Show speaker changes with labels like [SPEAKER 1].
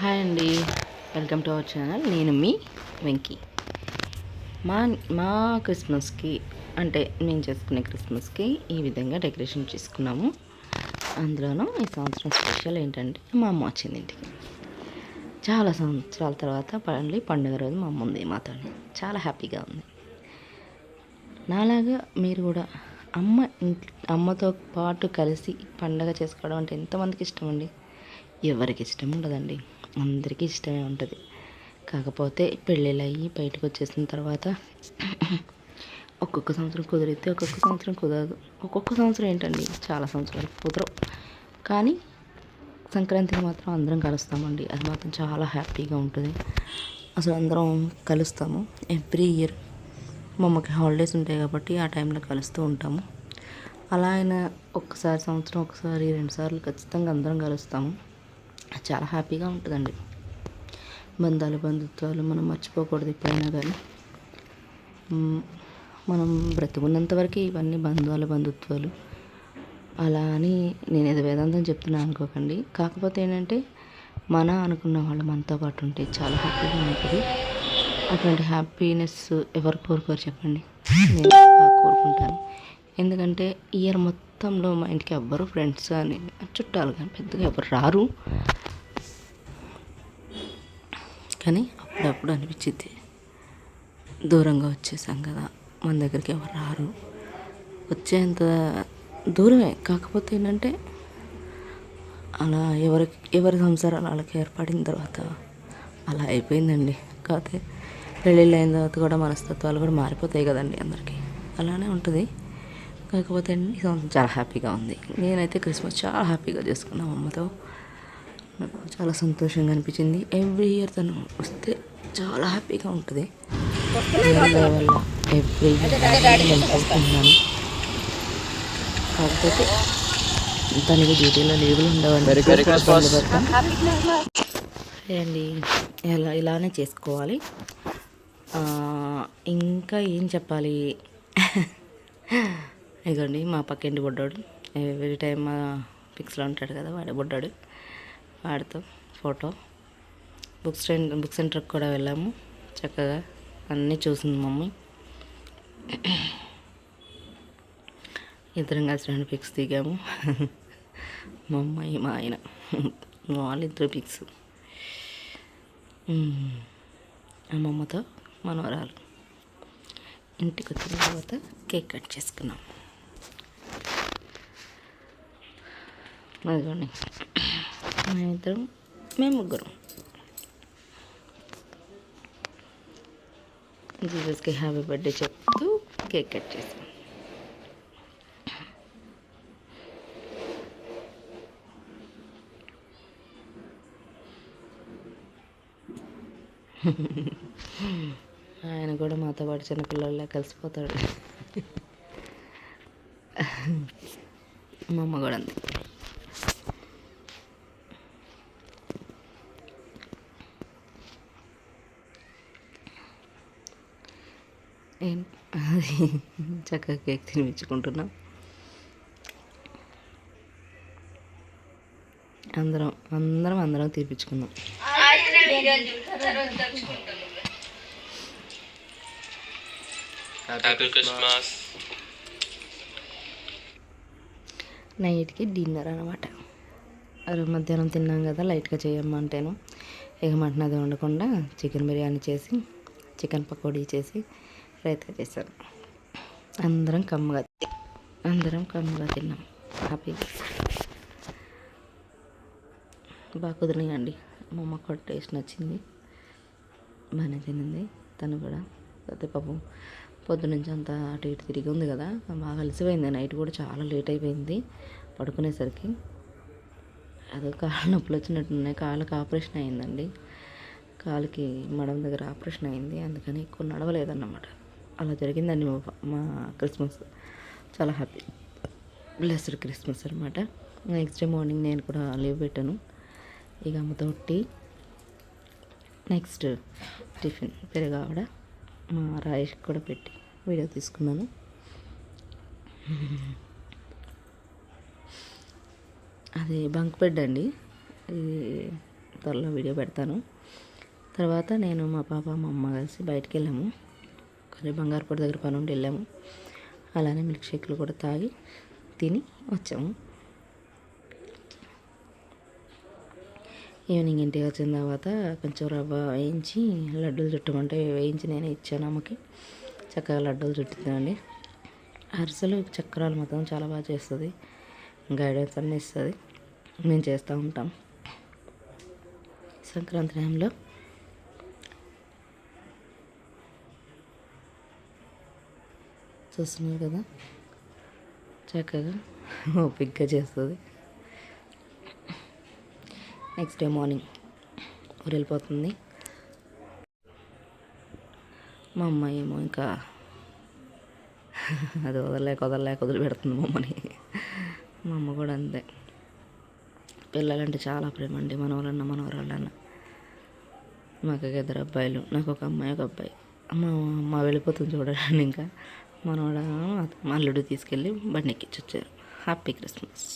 [SPEAKER 1] Hi అండి. Welcome to our channel. నేను మీ వెంకీ. మా మా క్రిస్మస్కి అంటే మేము చేసుకునే క్రిస్మస్కి ఈ విధంగా డెకరేషన్ చేసుకున్నాము. అందులోనూ ఈ సంవత్సరం స్పెషల్ ఏంటంటే మా అమ్మ వచ్చింది ఇంటికి. చాలా సంవత్సరాల తర్వాత మళ్ళీ పండుగ రోజు మా అమ్మ ఉంది మాతో చాలా హ్యాపీగా ఉంది. నాలాగా మీరు కూడా అమ్మ అమ్మతో పాటు కలిసి పండగ చేసుకోవడం అంటే ఎంతమందికి ఇష్టం అండి ఎవరికి ఇష్టం ఉండదండి. అందరికీ ఇష్టమే ఉంటుంది. కాకపోతే పెళ్ళిళ్ళు అయ్యి బయటకు వచ్చేసిన తర్వాత ఒక్కొక్క సంవత్సరం కుదిరితే ఒక్కొక్క సంవత్సరం కుదరదు. ఒక్కొక్క సంవత్సరం ఏంటండి? చాలా సంవత్సరాలు కుదరవు. కానీ సంక్రాంతికి మాత్రం అందరం కలుస్తామండి. అది మాత్రం చాలా హ్యాపీగా ఉంటుంది. అసలు అందరం కలుస్తాము. ఎవ్రీ ఇయర్ మా అమ్మకి హాలిడేస్ ఉంటాయి కాబట్టి ఆ టైంలో కలుస్తూ ఉంటాము. అలా అయినా ఒక్కసారి సంవత్సరం ఒకసారి రెండుసార్లు ఖచ్చితంగా అందరం కలుస్తాము. చాలా హ్యాపీగా ఉంటుందండి. బంధాలు బంధుత్వాలు మనం మర్చిపోకూడదు ఎప్పుడైనా కానీ మనం బ్రతుకున్నంత వరకు ఇవన్నీ బంధువులు బంధుత్వాలు. అలా అని నేను ఏదో వేదాంతం చెప్తున్నా అనుకోకండి. కాకపోతే ఏంటంటే మన అనుకున్న వాళ్ళు మనతో పాటు ఉంటే చాలా హ్యాపీగా ఉంటుంది. అటువంటి హ్యాపీనెస్ ఎవరు కోరుకోరు చెప్పండి. నేను బాగా కోరుకుంటాను. ఎందుకంటే ఇయర్ మొత్తంలో మా ఇంటికి ఎవ్వరు ఫ్రెండ్స్ కానీ చుట్టాలు కానీ పెద్దగా ఎవరు రారు. కానీ అప్పుడప్పుడు అనిపించింది దూరంగా వచ్చేసాం కదా మన దగ్గరికి ఎవరు రారు. వచ్చేంత దూరమే కాకపోతే ఏంటంటే అలా ఎవరికి ఎవరి సంసారాలు వాళ్ళకి ఏర్పడిన తర్వాత అలా అయిపోయిందండి. కాకపోతే పెళ్ళిళ్ళు అయిన తర్వాత కూడా మనస్తత్వాలు కూడా మారిపోతాయి కదండి అందరికీ. అలానే ఉంటుంది. కాకపోతే ఈ సంవత్సరం చాలా హ్యాపీగా ఉంది. నేనైతే క్రిస్మస్ చాలా హ్యాపీగా చేసుకున్నాం అమ్మతో. నాకు చాలా సంతోషంగా అనిపించింది. ఎవ్రీ ఇయర్ తను వస్తే చాలా హ్యాపీగా ఉంటుంది. వల్ల ఎవ్రీ కాకపోతే తనకి డ్యూటీలో లీవులు ఉండవండి. అండి ఇలా ఇలానే చేసుకోవాలి. ఆ, ఇంకా ఏం చెప్పాలి? ఇదిగోండి మా పక్కింటి బుడ్డాడు. ఎవ్రీ టైం మా పిక్స్లో ఉంటాడు కదా వాడే బుడ్డాడు. వాడితో ఫోటో. బుక్ సెంటర్ బుక్ సెంటర్కి కూడా వెళ్ళాము. చక్కగా అన్నీ చూసింది మమ్మీ. ఇద్దరం కలిసి రెండు పిక్స్ దిగాము. మా అమ్మాయి మా ఆయన. వాళ్ళిద్దరు పిక్స్. అమ్మమ్మతో మనవరాలు. ఇంటికి వచ్చిన తర్వాత కేక్ కట్ చేసుకున్నాం. అదిగోండి. మా ఇద్దరం మేము ముగ్గురం. జీసస్కి హ్యాపీ బర్త్డే చెప్తూ కేక్ కట్ చేసాం. ఆయన కూడా మాతో పాటు చిన్నపిల్లల్లా కలిసిపోతాడు. మా అమ్మ కూడా అంతే. అది చక్కగా కేక్ తినిపించుకుంటున్నాం. అందరం అందరం అందరం తీర్పించుకుందాం నైట్కి డిన్నర్ అనమాట మధ్యాహ్నం తిన్నాం కదా లైట్గా చేయమంటేను ఇక మటన్ అది వండకుండా చికెన్ బిర్యానీ చేసి చికెన్ పకోడీ చేసి రైతా చేశాను అందరం కమ్మగా అందరం కమ్మగా తిన్నాం. హ్యాపీగా బాగా కుదిరినాయండి. మా అమ్మ కూడా టేస్ట్ నచ్చింది. బాగానే తినింది. తను కూడా. అయితే పాపం పొద్దునుంచి అంతా అటు ఇటు తిరిగి ఉంది కదా. బాగా అలసిపోయింది. నైట్ కూడా చాలా లేట్ అయిపోయింది పడుకునేసరికి. అదో కాళ్ళ నొప్పులు వచ్చినట్టున్నాయి కాళ్ళకి ఆపరేషన్ అయిందండి. కాలుకి మడం దగ్గర ఆపరేషన్ అయింది. అందుకని ఎక్కువ నడవలేదన్నమాట. అలా జరిగిందండి మా మా క్రిస్మస్ చాలా హ్యాపీ బ్లెస్డ్ క్రిస్మస్ అనమాట నెక్స్ట్ డే మార్నింగ్ నేను కూడా లీవ్ పెట్టాను. ఇక అమ్మతో టీ నెక్స్ట్ టిఫిన్ పెరుగావిడ మా రాయేష్ కూడా పెట్టి వీడియో తీసుకున్నాను. అది బంక్ బెడ్ అండి. ఇది త్వరలో వీడియో పెడతాను. తర్వాత నేను మా పాప మా అమ్మ కలిసి బయటికి వెళ్ళాము. అదే బంగారుపూడి దగ్గర పని ఉండి వెళ్ళాము. అలానే మిల్క్ షేక్లు కూడా తాగి తిని వచ్చాము. ఈవినింగ్ ఇంటికి వచ్చిన తర్వాత కొంచెం రవ్వ వేయించి లడ్డూలు చుట్టమంటే వేయించి నేనే ఇచ్చాను అమ్మకి. చక్కగా లడ్డూలు చుట్టిందండి అరిసెలు చక్రాలు మొత్తం చాలా బాగా చేస్తుంది. గైడెన్స్ అన్నీ ఇస్తుంది. మేము చేస్తూ ఉంటాం. సంక్రాంతి టైంలో చూస్తున్నారు కదా. చక్కగా ఓపిక్గా చేస్తుంది. నెక్స్ట్ డే మార్నింగ్ ఊరు వెళ్ళిపోతుంది మా అమ్మాయి ఏమో ఇంకా అది వదలలేక వదలలేక వదిలిపెడుతుంది మా మా అమ్మ కూడా అంతే. పిల్లలంటే చాలా ప్రేమ అండి మనవరన్నా మనవరాళ్ళన్నా. మాకు ఇద్దరు అబ్బాయిలు నాకు ఒక అమ్మాయి ఒక అబ్బాయి. మా అమ్మ వెళ్ళిపోతుంది చూడండి ఇంకా. మనవాడ అల్లుడు తీసుకెళ్ళి బండి ఎక్కించొచ్చారు హ్యాపీ క్రిస్మస్